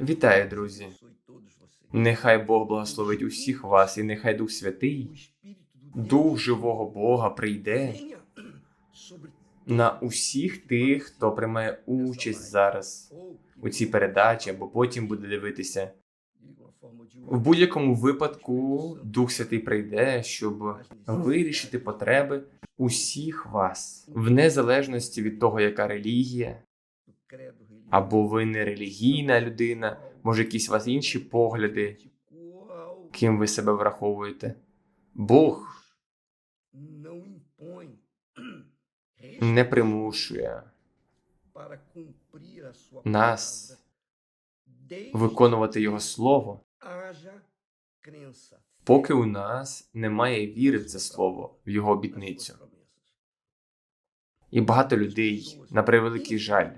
Вітаю, друзі! Нехай Бог благословить усіх вас, і нехай Дух Святий, Дух живого Бога прийде на усіх тих, хто приймає участь зараз у цій передачі або потім буде дивитися. В будь-якому випадку Дух Святий прийде, щоб вирішити потреби усіх вас, в незалежності від того, яка релігія, або ви не релігійна людина, може, якісь у вас інші погляди, ким ви себе враховуєте. Бог не примушує нас виконувати Його слово, поки у нас немає віри в це слово, в його обітницю. І багато людей, на превеликий жаль,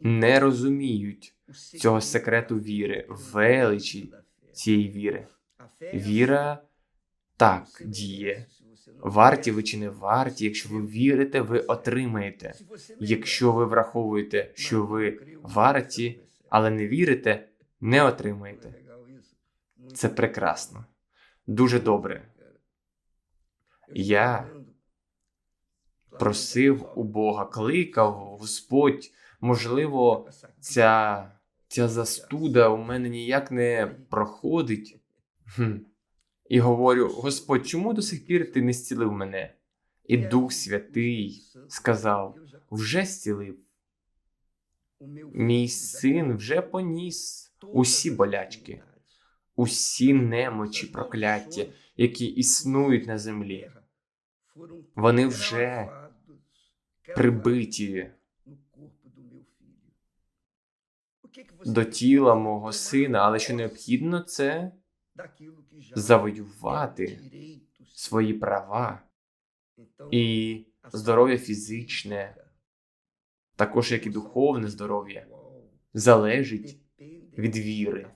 не розуміють цього секрету віри, величі цієї віри. Віра так діє. Варті ви чи не варті, якщо ви вірите, ви отримаєте. Якщо ви враховуєте, що ви варті, але не вірите, не отримаєте. Це прекрасно. Дуже добре. Я просив у Бога, кликав, Господь, можливо, ця, ця застуда у мене ніяк не проходить. Хм. І говорю: Господь, чому до сих пір ти не зцілив мене? І Дух Святий сказав: вже зцілив. Мій син вже поніс усі болячки, усі немочі прокляття, які існують на землі. Вони вже прибиті до тіла мого сина, але що необхідно, це завоювати свої права і здоров'я фізичне, також як і духовне здоров'я, залежить від віри,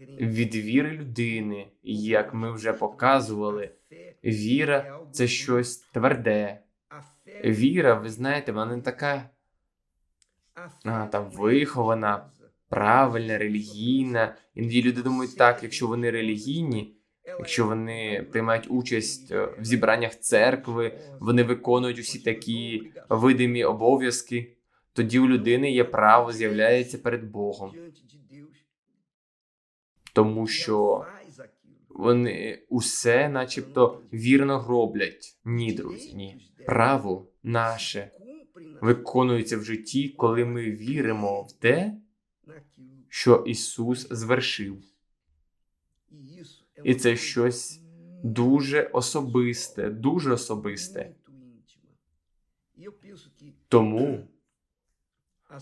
від віри людини, як ми вже показували. Віра це щось тверде. Віра, ви знаєте, вона не така а, там вихована, правильна, релігійна. Іноді люди думають так, якщо вони релігійні, якщо вони приймають участь е, в зібраннях церкви, вони виконують усі такі видимі обов'язки, тоді у людини є право з'являється перед Богом, тому що вони усе, начебто, вірно роблять. Ні, друзі, ні. Право наше виконується в житті, коли ми віримо в те, що Ісус звершив. І це щось дуже особисте, дуже особисте. Тому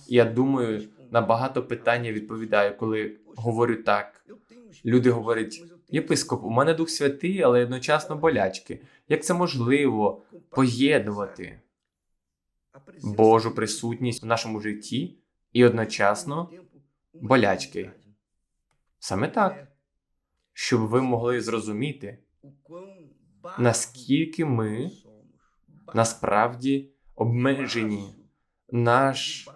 я думаю, на багато питань я відповідаю, коли говорю так. Люди говорять: єпископ, у мене Дух Святий, але одночасно болячки. Як це можливо поєднувати Божу присутність в нашому житті і одночасно болячки? Саме так, щоб ви могли зрозуміти, наскільки ми насправді обмежені. Наш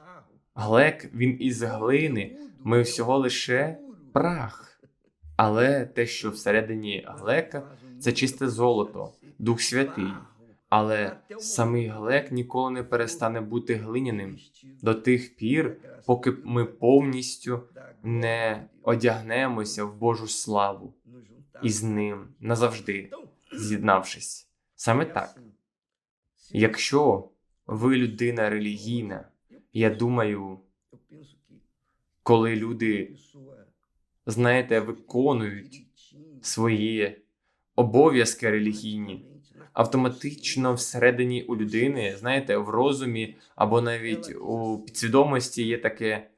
глек він із глини, ми всього лише прах. Але те, що всередині глека, це чисте золото, Дух Святий. Але самий глек ніколи не перестане бути глиняним до тих пір, поки ми повністю не одягнемося в Божу славу із ним назавжди, з'єднавшись. Саме так. Якщо ви людина релігійна, я думаю, коли люди, знаєте, виконують свої обов'язки релігійні, автоматично всередині у людини, знаєте, в розумі або навіть у підсвідомості є таке,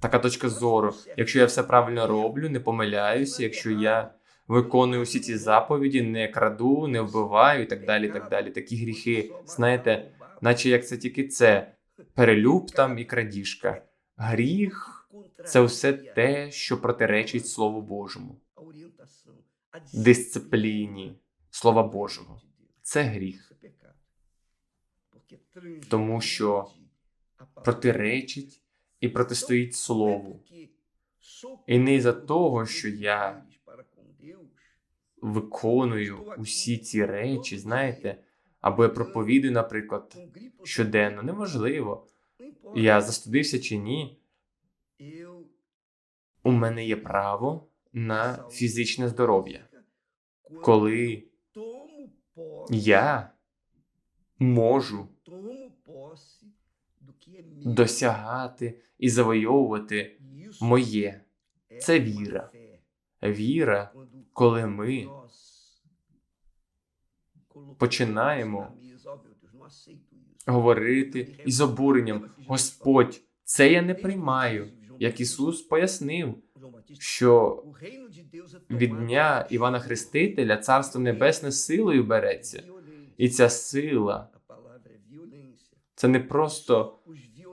така точка зору. Якщо я все правильно роблю, не помиляюся, якщо я виконую усі ці заповіді, не краду, не вбиваю і так далі. так далі. Такі гріхи, знаєте, наче як це тільки це перелюб там і крадіжка. Гріх це все те, що протиречить Слову Божому, дисципліні Слова Божого. Це гріх, тому що протиречить і протистоїть слову. І не із-за того, що я виконую усі ці речі, знаєте, або я проповідую, наприклад, щоденно, неважливо, я застудився чи ні, у мене є право на фізичне здоров'я, коли я можу досягати і завойовувати моє. Це віра. Віра, коли ми починаємо говорити із обуренням: Господь, це я не приймаю, як Ісус пояснив, що від дня Івана Хрестителя Царство Небесне силою береться, і ця сила це не просто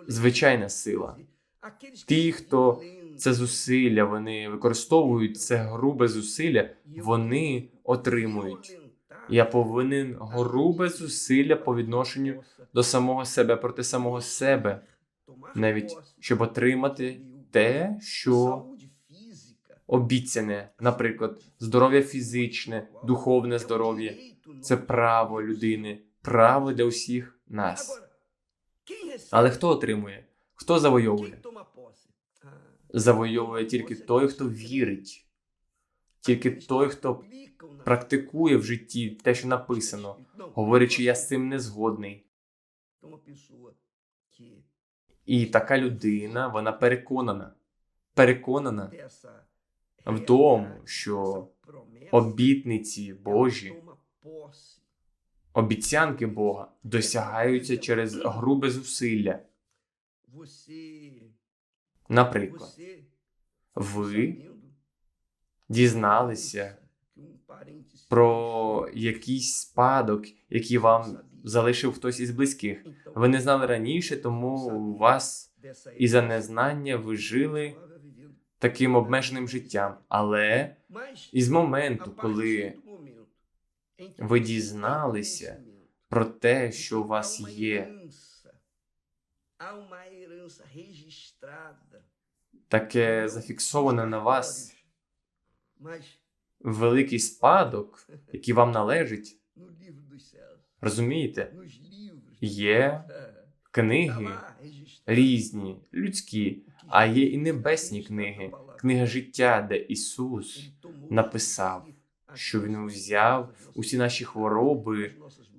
звичайна сила. Ті, хто це зусилля, вони використовують це грубе зусилля, вони отримують. Я повинен грубе зусилля по відношенню до самого себе проти самого себе, навіть щоб отримати те, що обіцяне, наприклад, здоров'я фізичне, духовне здоров'я це право людини, право для усіх нас. Але хто отримує? Хто завойовує? Завойовує тільки той, хто вірить, тільки той, хто практикує в житті те, що написано, говорячи, я з цим не згодний. І така людина, вона переконана, переконана в тому, що обітниці Божі, обіцянки Бога досягаються через грубе зусилля. Наприклад, ви дізналися про якийсь спадок, який вам залишив хтось із близьких. Ви не знали раніше, тому у вас і за незнання ви жили таким обмеженим життям. Але із моменту, коли ви дізналися про те, що у вас є таке зафіксоване на вас великий спадок, який вам належить, розумієте, є книги різні, людські, а є і небесні книги, книга життя, де Ісус написав, що Він взяв усі наші хвороби,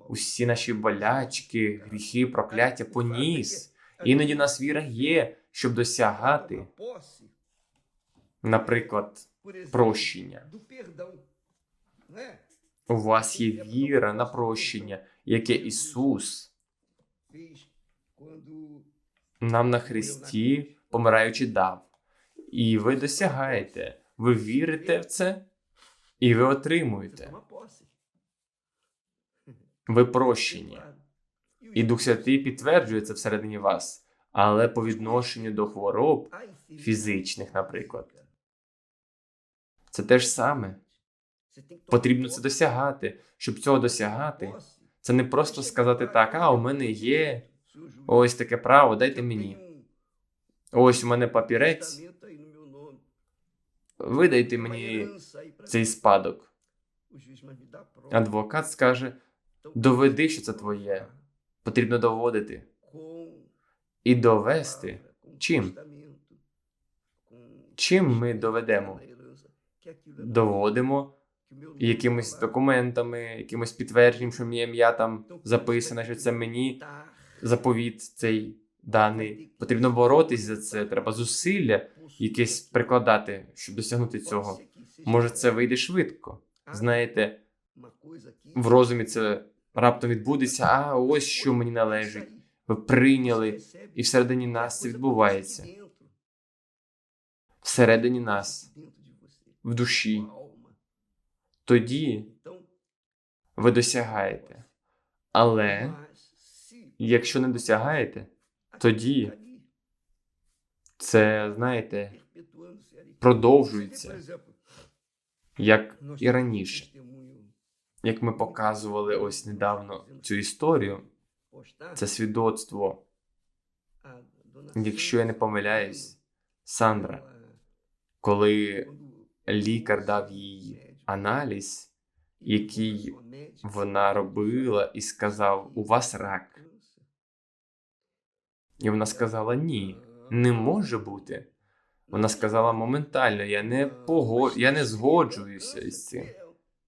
усі наші болячки, гріхи, прокляття поніс. Іноді у нас віра є, щоб досягати, наприклад, прощення. У вас є віра на прощення, яке Ісус нам на Христі, помираючи, дав. І ви досягаєте, ви вірите в це, і ви отримуєте. Ви прощені. І Дух Святий підтверджує це всередині вас, але по відношенню до хвороб фізичних, наприклад, це те ж саме. Потрібно це досягати. Щоб цього досягати, це не просто сказати так, а у мене є ось таке право, дайте мені. Ось у мене папірець, видайте мені цей спадок. Адвокат скаже: доведи, що це твоє. Потрібно доводити. І довести. Чим? Чим ми доведемо? Доводимо якимись документами, якимось підтвердженням, що моє ім'я там записане, що це мені заповіт цей даний. Потрібно боротись за це. Треба зусилля якесь прикладати, щоб досягнути цього. Може, це вийде швидко. Знаєте, в розумі це раптом відбудеться, а ось що мені належить. Ви прийняли, і всередині нас це відбувається. Всередині нас, в душі. Тоді ви досягаєте. Але якщо не досягаєте, тоді це, знаєте, продовжується, як і раніше. Як ми показували ось недавно цю історію, це свідоцтво Якщо я не помиляюсь, Сандра, коли лікар дав їй аналіз, який вона робила, і сказав: У вас рак. І вона сказала: Ні, не може бути. Вона сказала моментально: я не пого... я не згоджуюся із цим.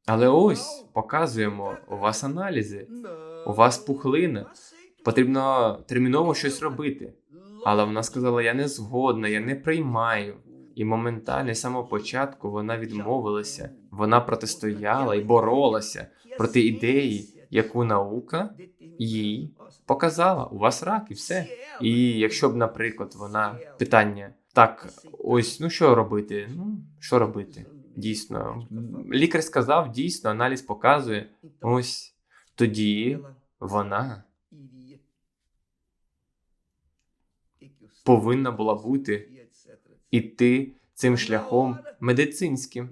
Але ось показуємо, у вас аналізи, у вас пухлина. Потрібно терміново щось робити. Але вона сказала: я не згодна, я не приймаю. І моментально з самого початку вона відмовилася. Вона протистояла і боролася проти ідеї, яку наука їй показала. У вас рак і все. І якщо б, наприклад, вона питання так, ось ну що робити? Ну що робити? Дійсно, лікар сказав, дійсно, аналіз показує. Ось тоді вона повинна була бути іти цим шляхом медицинським,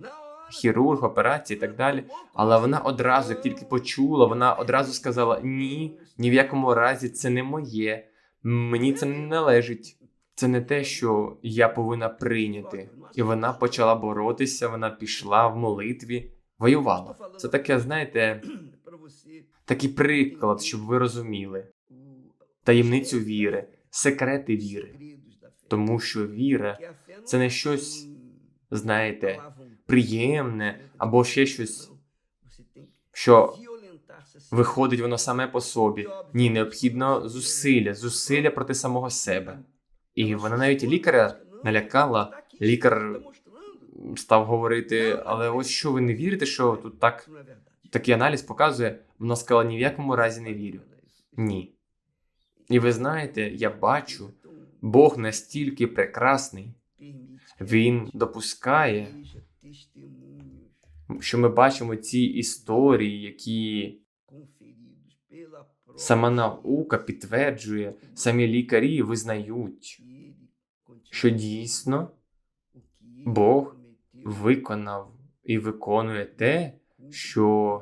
хірург, операції і так далі. Але вона одразу, як тільки почула, вона одразу сказала: ні, ні в якому разі це не моє, мені це не належить. Це не те, що я повинна прийняти. І вона почала боротися, вона пішла в молитві, воювала. Це таке, знаєте, такий приклад, щоб ви розуміли таємницю віри, секрети віри. Тому що віра це не щось, знаєте, приємне або ще щось, що виходить воно саме по собі. Ні, необхідно зусилля, зусилля проти самого себе. І вона навіть лікаря налякала. Лікар став говорити: але ось що ви не вірите, що тут так такий аналіз показує. Вона сказала: ні в якому разі не вірю. Ні. І ви знаєте, я бачу, Бог настільки прекрасний, Він допускає, що ми бачимо ці історії, які сама наука підтверджує, самі лікарі визнають, що дійсно Бог виконав і виконує те, що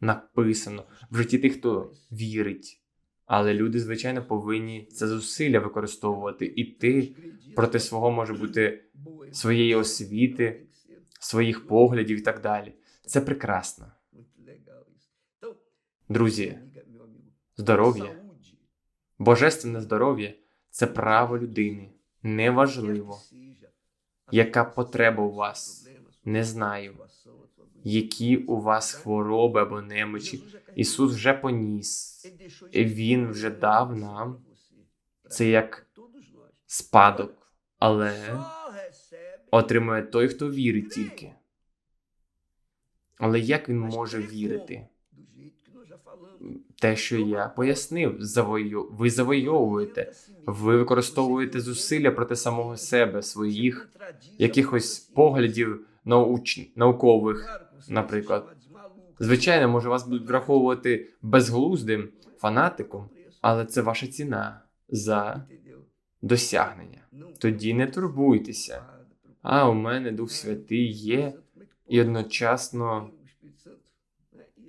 написано в житті тих, хто вірить. Але люди, звичайно, повинні це зусилля використовувати іти проти свого може бути своєї освіти, своїх поглядів і так далі. Це прекрасно. Друзі, здоров'я, божественне здоров'я це право людини. Неважливо, яка потреба у вас. Не знаю, які у вас хвороби або немочі. Ісус вже поніс, Він вже дав нам це як спадок, але отримує той, хто вірить тільки. Але як він може вірити? Те, що я пояснив, завою... ви завойовуєте, ви використовуєте зусилля проти самого себе, своїх якихось поглядів науч... наукових, наприклад. Звичайно, може вас будуть враховувати безглуздим фанатиком, але це ваша ціна за досягнення. Тоді не турбуйтеся. А у мене Дух Святий є, і одночасно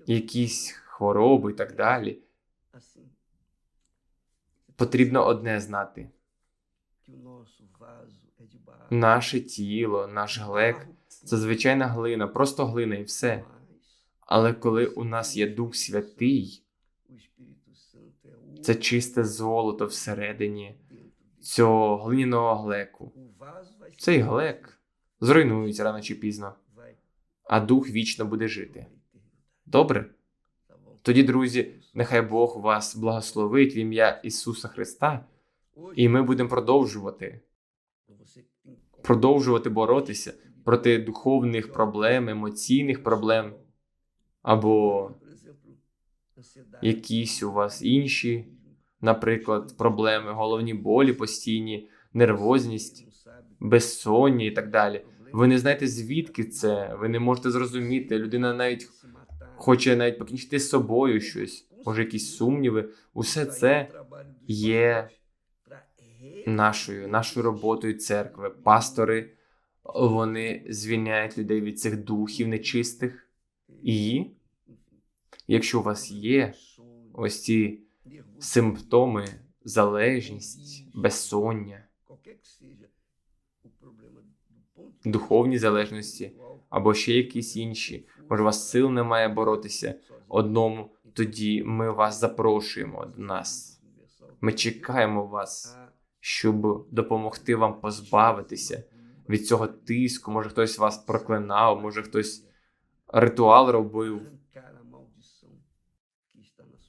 якісь хвороби і так далі. Потрібно одне знати: наше тіло, наш глек це звичайна глина, просто глина і все. Але коли у нас є Дух Святий, це чисте золото всередині цього глиняного глеку. Цей глек зруйнується рано чи пізно, а дух вічно буде жити. Добре? Тоді, друзі, нехай Бог вас благословить в ім'я Ісуса Христа, і ми будемо продовжувати продовжувати боротися проти духовних проблем, емоційних проблем, або якісь у вас інші, наприклад, проблеми, головні болі постійні, нервозність, безсоння і так далі. Ви не знаєте, звідки це, ви не можете зрозуміти. Людина навіть хоче навіть покінчити з собою щось, може, якісь сумніви. Усе це є нашою, нашою роботою церкви. Пастори вони звільняють людей від цих духів нечистих. І якщо у вас є ось ці симптоми залежність, безсоння, духовні залежності або ще якісь інші. Може, у вас сил немає боротися одному, тоді ми вас запрошуємо до нас. Ми чекаємо вас, щоб допомогти вам позбавитися від цього тиску. Може, хтось вас проклинав, може хтось ритуал робив.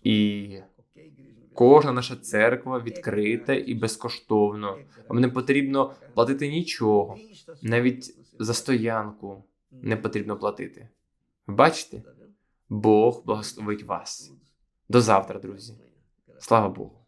І кожна наша церква відкрита і безкоштовно. Вам не потрібно платити нічого, навіть за стоянку не потрібно платити. Бачите? Бог благословить вас. До завтра, друзі. Слава Богу.